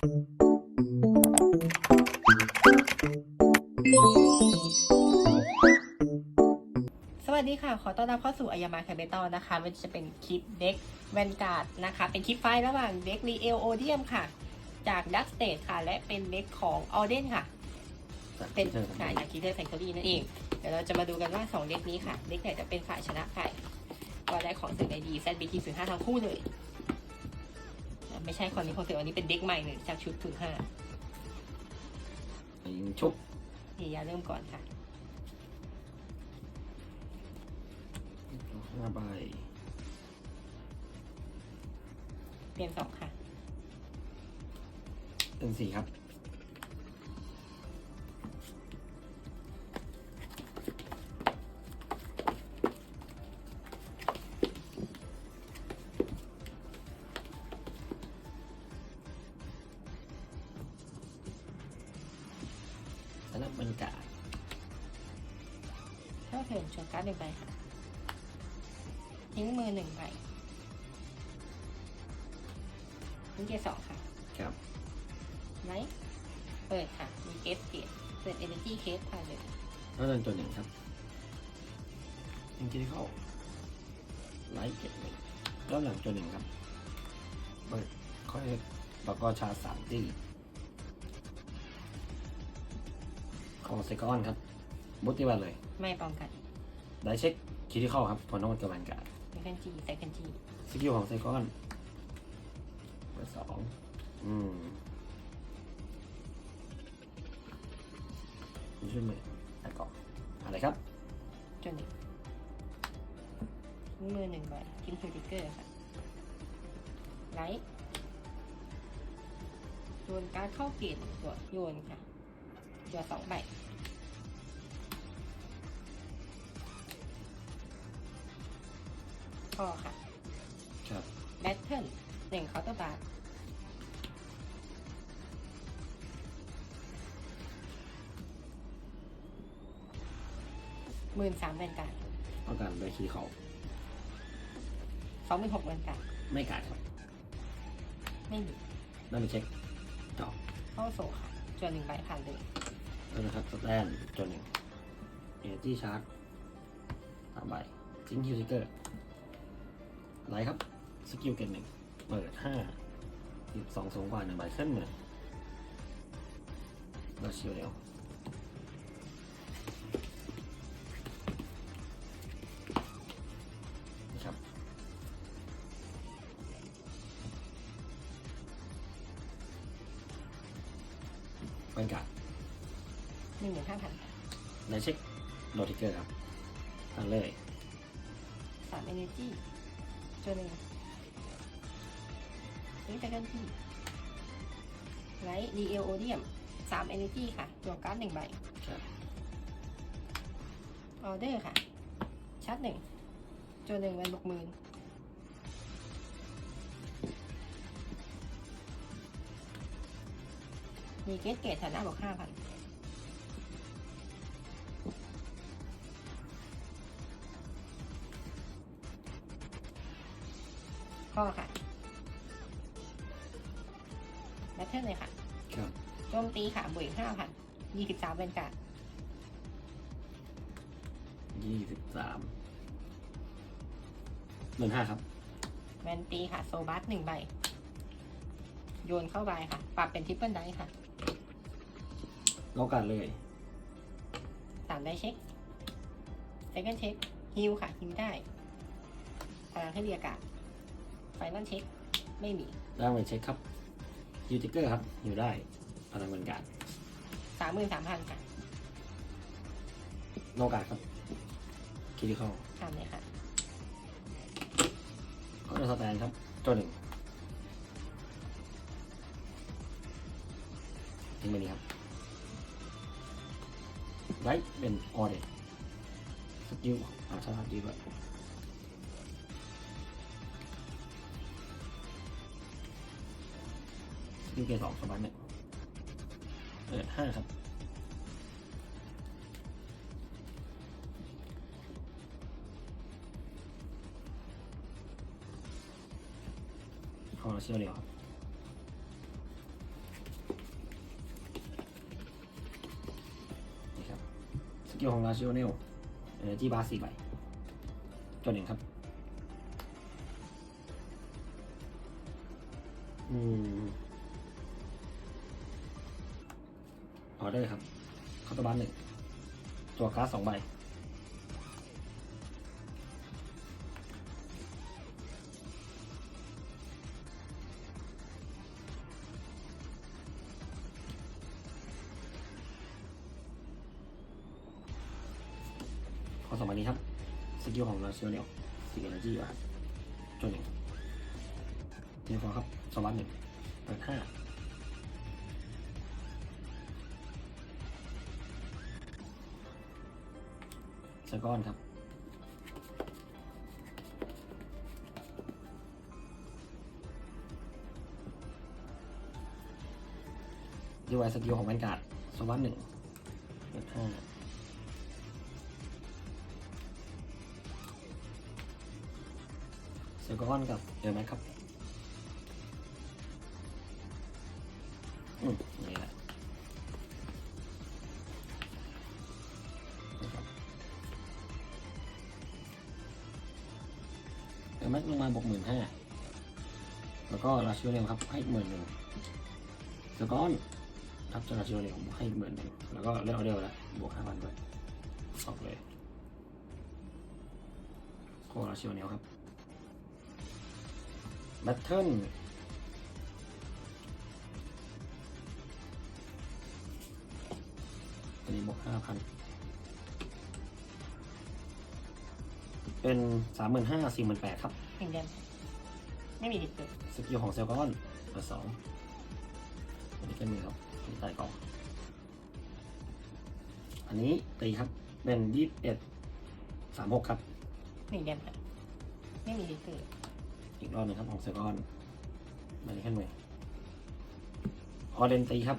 สวัสดีค่ะ ขอต้อนรับเข้าสู่อายามาแคเบตอนะคะมันจะเป็นคลิปเด็กแวนการ์ดนะคะ เป็นคลิปไฟล์ระหว่างเด็กรีเอลโอเดียมค่ะ จากดักสเตทค่ะ และเป็นเด็กของออเดนค่ะ เป็นค่ะจากคีเทอร์แฟคทอรี่นั่นเอง เดี๋ยวเราจะมาดูกันว่า 2 เด็กนี้ค่ะ เด็กไหนจะเป็นฝ่ายชนะฝ่ายก็ได้ของสึกในดีแซดบีทีศูนย์ห้าทั้งคู่เลย ไม่ใช่คนนี้คนสึกอันนี้เป็นเด็กใหม่เลยจากชุดศูนย์ห้ายิงชุบพี่ยาเริ่มก่อนค่ะห้าใบเปลี่ยนสองค่ะเป็นสี่ครับ สนับบรรยากาศถ้าเถินชนการ์ดหนึ่งใบค่ะ ทิ้งมือหนึ่งใบทิ้งเกียร์สองค่ะ ครับไลท์เปิดค่ะ มีเกสเกียร์เปิดเอเนจีเคสผ่านเลยแล้วเดินตัวหนึ่งครับยิงที่เข้าไลท์เก็บหนึ่งแล้วหลังตัวหนึ่งครับ เปิดค่อยแล้วก็ชาร์จสามตี ของเซกอนครับบุตติวันเลย ไม่ป้องกันได้เช็คคิดที่เข้าครับผลต้องมันกำลังการเซคันจีเซคันจีสกิลของไซคอนเบอร์สองอืมนี่ช่วยมือแต่ก่อนอะไรครับ จนหนึ่งทิ้งมือหนึ่งใบทิ้งทูติกเกอร์ค่ะไลท์โยนการ์ดเข้าเกตตัวโยนค่ะโยนสองใบ ก็ค่ะครับแบทเทิลหนึ่งเคาน์เตอร์บาร์หมื่นสามเวนการต้องการใบคีย์เขาสองหมื่นหกเวนการไม่การดครับ ไม่มีได้ไปเช็คต่อเข้าโซค่ะจวนหนึ่งใบผ่านเลยแล้วนะครับสแตนจนหนึ่งเอเนจีชาร์จสามใบทิ้งฮิวซิเกอร์ ไลท์ครับ สกิลเกนหนึ่ง เปิดห้าหยิบสองสูงกว่าหนึ่งใบขึ้นมือเราชิวเร็วนะครับ บรรยากาศหนึ่งหมื่นห้าพันในเช็คโนติเกอร์ครับทางเลยสามเอเนจี จวนหนึ่งนี่จะกันที่ไลท์ดีเอลโอเดียมสามเอเนจีค่ะจวการ์ดหนึ่งใบครับออเดอร์ค่ะ ชัดหนึ่งจวนหนึ่งเป็นบกหมื่นมีเกตเกตฐานะบอกห้าพัน ข้อค่ะแบทเทิลเลยค่ะครับโจมตีค่ะบวกห้าพันยี่สิบสามเป็นการยี่สิบสามหมื่นห้าครับแวนตีค่ะ โซบัสหนึ่งใบ โยนเข้าไปค่ะ ปรับเป็นทริปเปิลได้ค่ะโลกันเลยสามได้เช็คเซคันเช็คฮิวค่ะฮิวได้พลังให้เรียกาศ ไฟนอลเช็คไม่มีได้ไปเช็คครับยูติเกอร์ครับ อยู่ได้พลังบรรยากาศสามหมื่นสามพันค่ะโลกาครับคิดิคอลทำเลยค่ะก็จะสแตนครับตัวหนึ่งทิ้งไปนี้ครับไลท์เป็นออเดตสกิลอ่าชาร์จดีกว่า ยูเกสองสบันเนี่ยเปิดห้าครับ ขอเชียวเดียวรับนี่ครับ สกิลของราชิโอเนลเอเนจีบาสี่ใบจดหนึ่งครับ อืม ออเดอร์ครับเคาร์ตบันหนึ่งตัวการ์ดสองใบขอสองใบนี้ครับ สกิลของเราเชิโอเนลสี่เอเนจีครับจนหนึ่งเทียฟอครับสวัสดหนึ่งเปิดห้า สก้อนครับ ดีไวสกิลของแวนการ์ดสวัสดหนึ่งเปิดห้าสก้อนกับเดอร์แม็กครับ ราชิโอเนลครับให้หมื่นหนึ่งสกอนครับจะราชิโอเนลให้หมื่นหนึ่งแล้วก็เลือกเอาเดียวแล้วบวกห้าพันด้วยออกเลยโคราชิโอเนลครับแบทเทิลตัวนี้บวกห้าพันเป็นสามหมื่นห้าสี่หมื่นแปดครับหนึ่งเดือน ไม่มีดิบเกิดสกิลของเซลกอนเบอร์สองอันนี้ก็มีครับที่ใต้กล่องอันนี้ตีครับ เป็นยี่สิบเอ็ดสามหกครับ หนึ่งเดือนค่ะไม่มีดิบเกิดอีกรอบหนึ่งครับของเซลกอนอันนี้ขึ้นมือออเดนตีครับ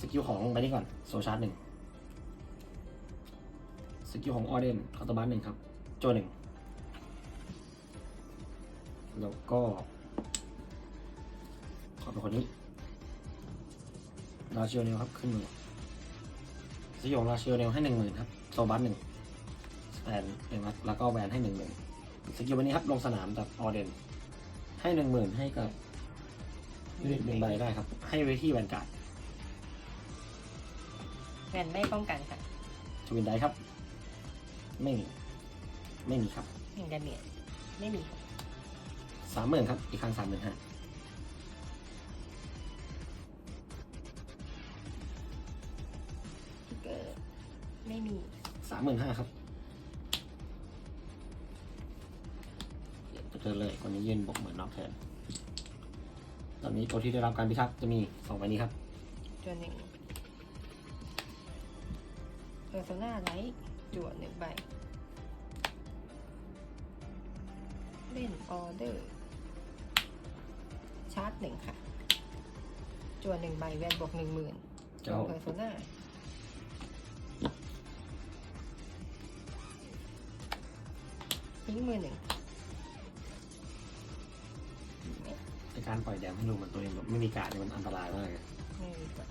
สกิลของใบนี้ก่อน โซชาร์จหนึ่งสกิลของออเดนคาร์ตบันหนึ่งครับ โจหนึ่ง แล้วก็ ขอเป็นคนนี้ราชิโอเนลครับ ขึ้นมือสกิลของราชิโอเนลให้หนึ่งหมื่นครับ โซบัสหนึ่งสแตนหนึ่งครับแล้วก็แวนให้หนึ่งหมื่นสกิลวันนี้ครับลงสนามจากออเดน ให้หนึ่งหมื่นให้กับยูนิตหนึ่งใบได้ครับ ให้ไว้ที่แวนการ์ดแวนไม่ป้องกันค่ะทวินได้ครับ ไม่มี ไม่มีครับหนึ่งเดือนเนี่ยไม่มีค่ะ สามหมื่นครับ อีกครั้งสามหมื่นห้าดิบเกิดไม่มีสามหมื่นห้าครับเดี๋ยวจะเจอเลยคนนี้ยืนบกเหมือนนอกแทนตอนนี้ตัวที่ได้รับการพิทักษ์จะมีสองใบนี้ครับตัวหนึ่งเพอร์โซนาไลท์จั่วหนึ่งใบ เล่นออเดอร์ ชาร์จหนึ่งค่ะจั่วหนึ่งใบแวนบวกหนึ่งหมื่นเจ้าเพอร์โซนาทิ้งมือหนึ่งในการปล่อยแดมให้ดูเหมือนตัวเองแบบไม่มีการดเนี่ยมันอันตรายมากเลยไม่มีกด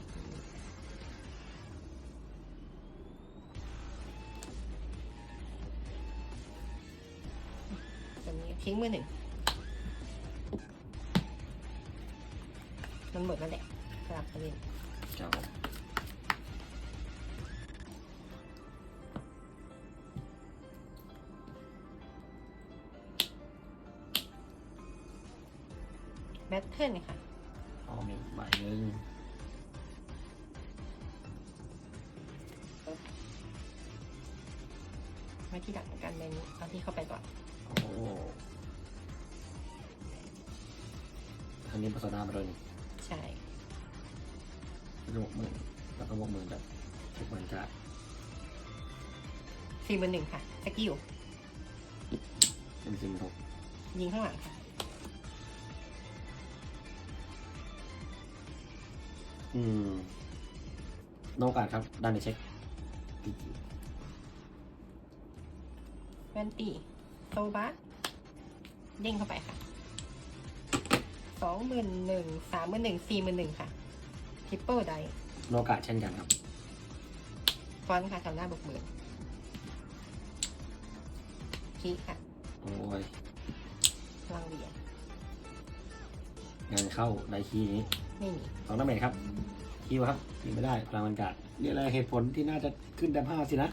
ตัวนี้ทิ้งมือหนึ่ง มันหมดแล้วแหละสลับไปเล่นเจ้าแบทเทิลค่ะอ๋อมีใบหนึ่งไว้ที่หลังกันเลยนี้เอาที่เข้าไปก่อน โอ้ทางนี้พัฒนามาเลยนี่ใช่บวกหมื่นแล้วก็บวกหมื่นแบบทุกเหมือนกันสี่มือหนึ่งค่ะสกิลเป็นซิมหกยิงข้างหลังค่ะอืมโนกาสครับด้านในเช็คแวนตีโซบัสเด้งเข้าไปค่ะ สองหมื่นหนึ่งสามหมื่นหนึ่งสี่หมื่นหนึ่งค่ะทริปเปิลไดโนกาสเช่นกันครับ ฟอนต์ค่ะแถวหน้าบวกหมื่นคีค่ะโอ้ยพลังเหรียญงานเข้าไดคีย์นี้ไม่มีสองดาเมจครับคิวครับยิงไม่ได้พลังมันกาดนี่อะไรเหตุผลที่น่าจะขึ้นแดมห้าสินะ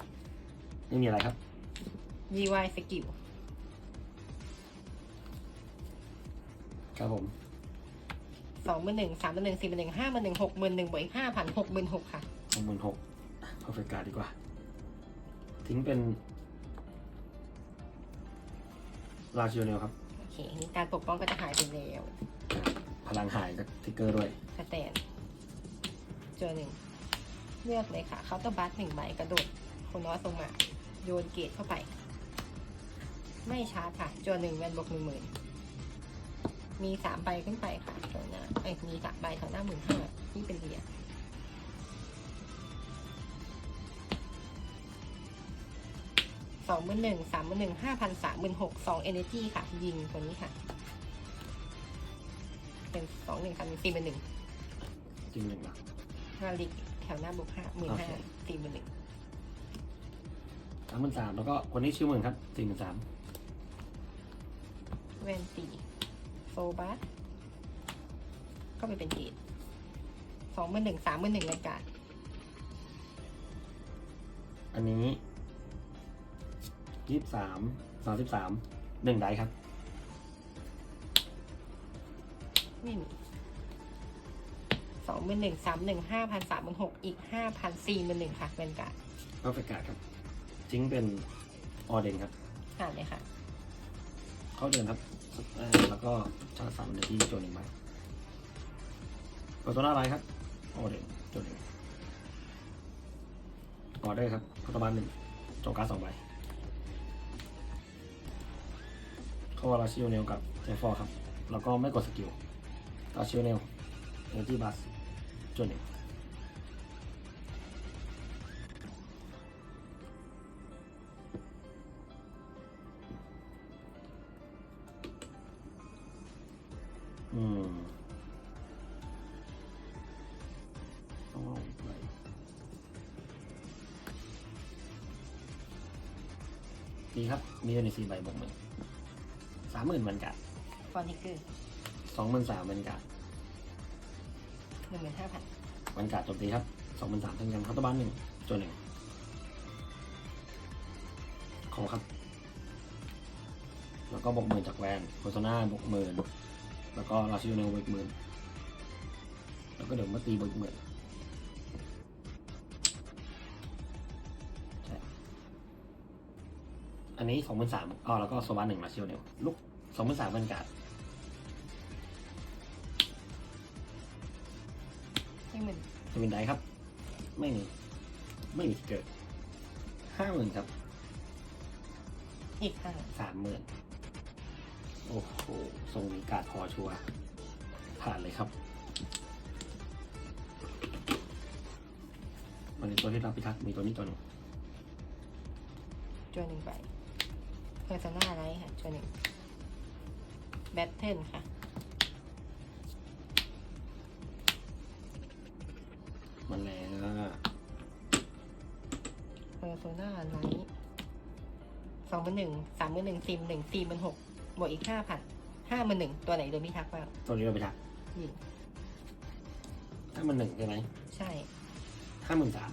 ไม่มีอะไรครับยีวายสกิลครับผมส องหมื่นหนึ่งสามหมื่นหนึ่งสี่หมื่นหนึ่งห้าหมื่นหนึ่งหกหมื่นหนึ่งบวกอีกห้าพันหกหมื่นหกค่ะหกหมื่นหกเพอร์เฟกการ์ดดีกว่า ทิ้งเป็นลาชิโอเนลครับ โอเคนี่การปกป้องก็จะหายไปแล้วพลังหายกับทิกเกอร์ด้วยสแตนเจอหนึ่งเลือกเลยค่ะเขาน์เตอร์บัสหนึ่งใบกระโดดคนน้อยลงมา โยนเกตเข้าไป ไม่ชาร์จค่ะจวนหนึ่งแวนบวกหนึ่งหมื่น มีสามใบขึ้นไปค่ะแถวหน้าเอ้ยมีสามใบแถวหน้าหมื่นห้าที่เป็นเหรียญสองหมื่นหนึ่งสามหมื่นหนึ่งห้าพันสามหมื่นหกสองเอเนจีค่ะ ยิงตัวนี้ค่ะ เป็นสองหนึ่งสามหนึ่งสี่หมื่นหนึ่งจริงหนึ่งหรอนาฬิกแถวหน้าบวกห้าหมื่นห้าโอเคสี่หมื่นหนึ่งสามหมื่นสามแล้วก็คนนี้ชื่อหมื่นครับสี่หมื่นสามแวนตี โซบัสก็ไปเป็นเกตสองหมื่นหนึ่งสามหมื่นหนึ่งรายการอันนี้ยี่สิบสามสามสิบสามหนึ่งไดครับ ไม่มีสองหมื่นหนึ่งสามหนึ่งห้าพันสามหมื่นหกอีกห้าพันสี่หมื่นหนึ่งค่ะแวนการ์ดเพอร์เฟกการ์ดครับทิ้งเป็นออเดนครับ อ่านเลยค่ะ เข้าเดินครับเอ่อ แล้วก็ชาร์จสามนาทีจนหนึ่งใบเปิดตัวหน้าไรครับออเดนจนหนึ่งออเดอร์ครับพัตบาลหนึ่งโจการสองใบเข้าวาราชิโอเนลกับเจฟฟอร์ครับ แล้วก็ไม่กดสกิลตาชิโอเนลเอจีบัสจนหนึ่ง มีอยู่ในสี่ใบบวกหมื่นสามหมื่นเหมือนกันฟอนติเกอร์สองหมื่นสามเหมือนกันหนึ่งหมื่นห้าพันวันกาดโจมตีครับสองหมื่นสามทั้งยังคัตเตอร์บ้านหนึ่งจนหนึ่งขอครับ แล้วก็บวกหมื่นจากแวนโคโซนาบวกหมื่นแล้วก็ราชิโอเนลบวกหมื่นแล้วก็เดี๋ยวมาตีบวกหมื่น อันนี้สองหมื่นสามอ๋อแล้วก็โซบาหนึ่งราชิโอเนลลุกสองหมื่นสามวันกาดหนึ่งหมื่นทวินไดครับ ไม่มีไม่มีเกิดห้าหมื่นครับอีกห้าสามหมื่นโอ้โหทรงนี้การดพอชัวร์ผ่านเลยครับ มันในตัวที่รับพิทักษ์มีตัวนี้ตัวหนึงจวนหนึ่งใบ เพอร์ซนาอะไรค่ะจวนหนึ่งแบทเทิลค่ะมันแรงอะเพอร์โซนาไลท์สองหมื่นหนึ่งสามหมื่นหนึ่งสี่หมื่นหนึ่งสี่หมื่นหกบวกอีกห้าพันห้าหมื่นหนึ่งตัวไหนโดนพิทักษ์บ้างตัวนี้เราพิทักษ์ยิงถ้ามันหนึ่งใช่ไหมใช่ห้าหมื่นสาม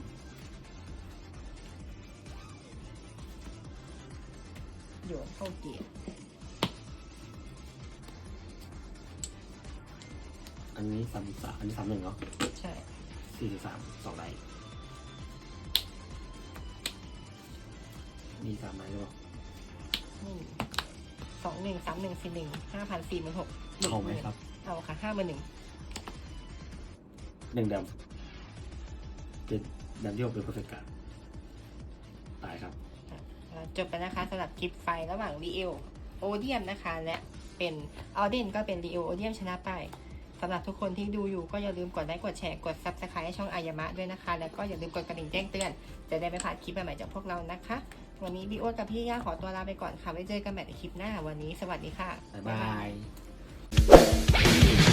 โยนเข้าเกียร์อันนี้สามสามอันนี้สามหนึ่งเนาะใช่สี่สิบสามสองไดมีสามไดหรือเปล่านี่สองหนึ่งสามหนึ่งสี่หนึ่งห้าพันสี่หมื่นหกเอาไหมครับ เอาค่ะห้าหมื่นหนึ่งหนึ่งดำเป็นดำที่หกเป็นเพอร์เฟกต์การ์ดตายครับ จบไปนะคะสำหรับคลิปไฟระหว่างรีเอลโอเดียมนะคะ และเป็นออเดนก็เป็นรีเอลโอเดียมชนะไปสำหรับทุกคนที่ดูอยู่ก็อย่าลืมกดไลค์กดแชร์กด Subscribe ช่องอายามะด้วยนะคะ แล้วก็อย่าลืมกดกระดิ่งแจ้งเตือน จะได้ไม่พลาดคลิปใหม่ๆจากพวกเรานะคะ วันนี้พี่อ้วนกับพี่ย่าขอตัวลาไปก่อนค่ะไว้เจอกันใหม่ในคลิปหน้าวันนี้ สวัสดีค่ะ บ๊ายบาย